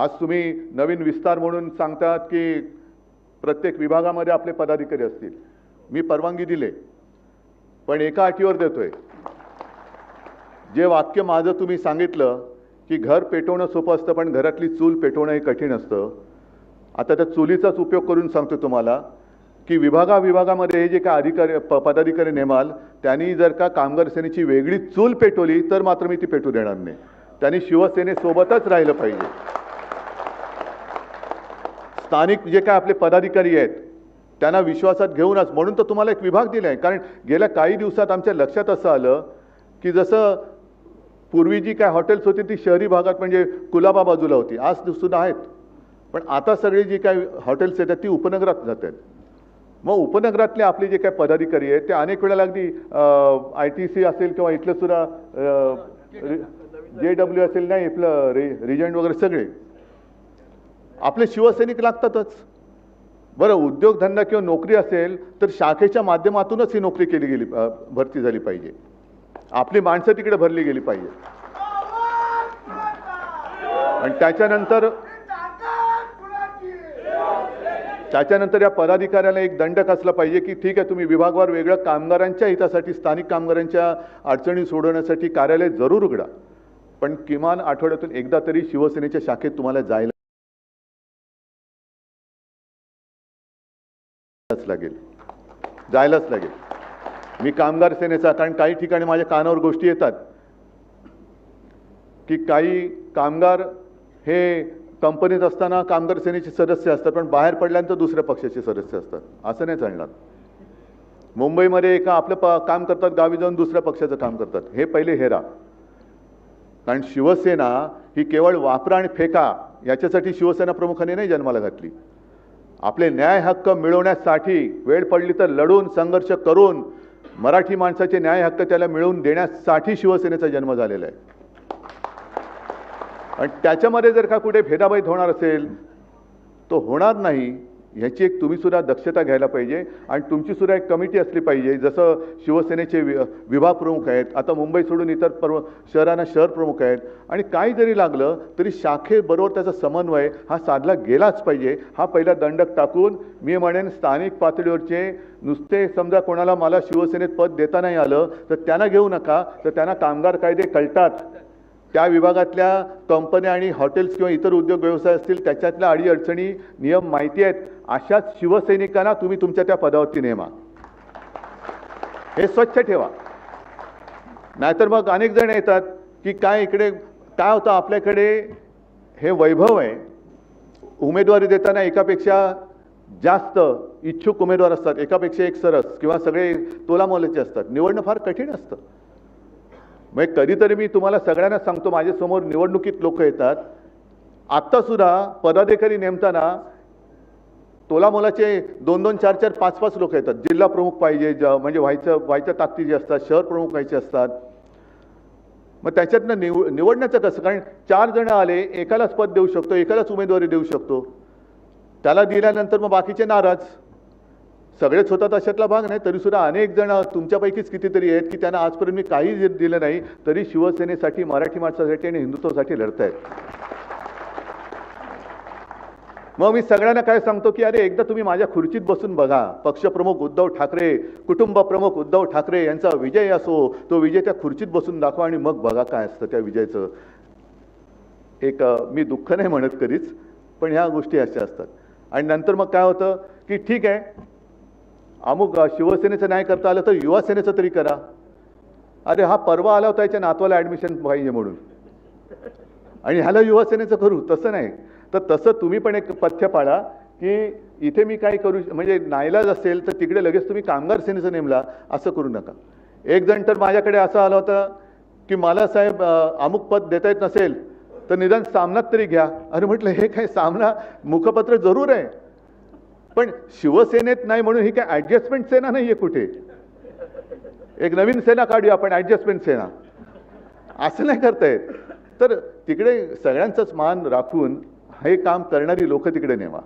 आज तुम्ही नवीन विस्तार म्हणून सांगतात की प्रत्येक विभागामध्ये आपले पदाधिकारी असतील. मी परवानगी दिले. पण एका अटीवर देतोय. जे वाक्य माझं तुम्ही सांगितलं की घर पेटवणं सोपं असतं पण घरातली चूल पेटवणं हे कठीण असतं. आता त्या चुलीचाच उपयोग करून सांगतो तुम्हाला की विभागा विभागामध्ये हे जे काय अधिकारी प पदाधिकारी नेमाल त्यांनी जर का कामगार सेनेची वेगळी चूल पेटवली तर मात्र मी ती पेटू देणार नाही. त्यांनी शिवसेनेसोबतच राहिलं पाहिजे. स्थानिक जे काय आपले पदाधिकारी आहेत त्यांना विश्वासात घेऊनच म्हणून तर तुम्हाला एक विभाग दिला आहे कारण गेल्या काही दिवसात आमच्या लक्षात असं आलं की जसं पूर्वी जी काय हॉटेल्स होती ती शहरी भागात म्हणजे कुलाबा बाजूला होती. आज सुद्धा आहेत. पण आता सगळी जी काय हॉटेल्स येतात ती उपनगरात जात आहेत मग उपनगरातले आपले जे काही पदाधिकारी आहेत ते अनेक वेळेला अगदी आय टी सी असेल किंवा इथलं सुद्धा जे डब्ल्यू असेल नाही इथलं रि रिजंट वगैरे सगळे. आपले शिवसैनिक लागतातच. बरं उद्योगधंदा किंवा नोकरी असेल तर शाखेच्या माध्यमातूनच ही नोकरी केली गेली भरती झाली पाहिजे. आपली माणसं तिकडे भरली गेली पाहिजे. आणि त्याच्यानंतर त्याच्यानंतर या पदाधिकाऱ्याला एक दंड कसला पाहिजे की ठीक आहे तुम्ही विभागवार वेगळं कामगारांच्या हितासाठी स्थानिक कामगारांच्या अडचणी सोडवण्यासाठी कार्यालय जरूर उघडा. पण किमान आठवड्यातून एकदा तरी शिवसेनेच्या शाखेत तुम्हाला जायला लागेल. जायलाच लागेल. मी कामगार सेनेचा कारण काही ठिकाणी माझ्या कानावर गोष्टी येतात की काही कामगार हे कंपनीत असताना कामगार सेनेचे सदस्य असतात पण बाहेर पडल्यानंतर दुसऱ्या पक्षाचे सदस्य असतात. असं नाही चालणार. मुंबईमध्ये एका आपलं प काम करतात गावी जाऊन दुसऱ्या पक्षाचं काम करतात. हे पहिले हेरा. कारण शिवसेना ही केवळ वापरा आणि फेका याच्यासाठी शिवसेना प्रमुखांनी नाही जन्माला घातली. आपले न्याय हक्क मिळवण्यासाठी वेळ पडली तर लढून संघर्ष करून मराठी माणसाचे न्याय हक्क त्याला मिळवून देण्यासाठी शिवसेनेचा जन्म झालेला आहे. आणि त्याच्यामध्ये जर का कुठे भेदाभेद होणार असेल तो होणार नाही. ह्याची एक तुम्हीसुद्धा दक्षता घ्यायला पाहिजे आणि तुमचीसुद्धा एक कमिटी असली पाहिजे. जसं शिवसेनेचे वि विभाग प्रमुख आहेत आता मुंबई सोडून इतर प्र शहरांना शहर प्रमुख आहेत. आणि काही जरी लागलं तरी शाखेबरोबर त्याचा समन्वय हा साधला गेलाच पाहिजे. हा पहिला दंडक टाकून मी म्हणेन स्थानिक पातळीवरचे नुसते समजा कोणाला मला शिवसेनेत पद देता नाही आलं तर त्यांना घेऊ नका. तर त्यांना कामगार कायदे कळतात. त्या विभागातल्या कंपन्या आणि हॉटेल्स किंवा इतर उद्योग व्यवसाय असतील त्याच्यातल्या अडीअडचणी नियम माहिती आहेत. अशाच शिवसैनिकांना तुम्ही तुमच्या त्या पदावरती नेमा. हे स्वच्छ ठेवा. नाहीतर मग अनेक जण येतात की काय इकडे काय होतं आपल्याकडे? हे वैभव आहे. उमेदवारी देताना एकापेक्षा जास्त इच्छुक उमेदवार असतात. एकापेक्षा एक सरस किंवा सगळे तोलामोलाचे असतात. निवडणं फार कठीण असतं. मग कधीतरी मी तुम्हाला सगळ्यांना सांगतो माझ्यासमोर निवडणुकीत लोक येतात. आत्तासुद्धा पदाधिकारी नेमताना तोलामोलाचे दोन दोन चार चार पाच पाच लोक येतात. जिल्हा प्रमुख पाहिजे ज म्हणजे व्हायचं व्हायच्या ताकदीचे असतात शहर प्रमुख व्हायचे असतात. मग त्याच्यातनं निव निवडण्याचं कसं? कारण चार जण आले एकालाच पद देऊ शकतो एकालाच उमेदवारी देऊ शकतो. त्याला दिल्यानंतर मग बाकीचे नाराज. सगळेच होतात अशातला भाग नाही तरीसुद्धा अनेक जण तुमच्यापैकीच कितीतरी आहेत की त्यांना आजपर्यंत मी काही दिलं नाही तरी शिवसेनेसाठी मराठी माणसासाठी आणि हिंदुत्वासाठी लढतायत. मग मी सगळ्यांना काय सांगतो की अरे एकदा तुम्ही माझ्या खुर्चीत बसून बघा. पक्षप्रमुख उद्धव ठाकरे कुटुंब प्रमुख उद्धव ठाकरे यांचा विजय असो तो विजय त्या खुर्चीत बसून दाखवा आणि मग बघा काय असतं त्या विजयाचं. एक मी दुःख नाही म्हणत कधीच पण ह्या गोष्टी अशा असतात. आणि नंतर मग काय होतं की ठीक आहे अमुक शिवसेनेचं नाही करता आलं तर युवा सेनेचं तरी करा. अरे हा परवा आला होता याच्या नातवाला ॲडमिशन पाहिजे म्हणून. आणि ह्याला युवा सेनेचं करू तसं नाही. तर तसं तुम्ही पण एक पथ्य पाळा की इथे मी काय करू म्हणजे नाईलाज असेल तर तिकडे लगेच तुम्ही कामगार सेनेचं नेमला असं करू नका. एक जण तर माझ्याकडे असं आलं होतं की मला साहेब अमुक पद देता येत नसेल तर निदान सामनात तरी घ्या. अरे म्हटलं हे काय सामना मुखपत्र जरूर आहे. पण शिवसेनेत नाही म्हणून ही काय ॲडजस्टमेंट सेना नाही आहे कुठे? एक नवीन सेना काढूया आपण ॲडजस्टमेंट सेना. असं नाही करतायत तर तिकडे सगळ्यांचंच मान राखून हे काम करणारी लोक तिकडे नेवा.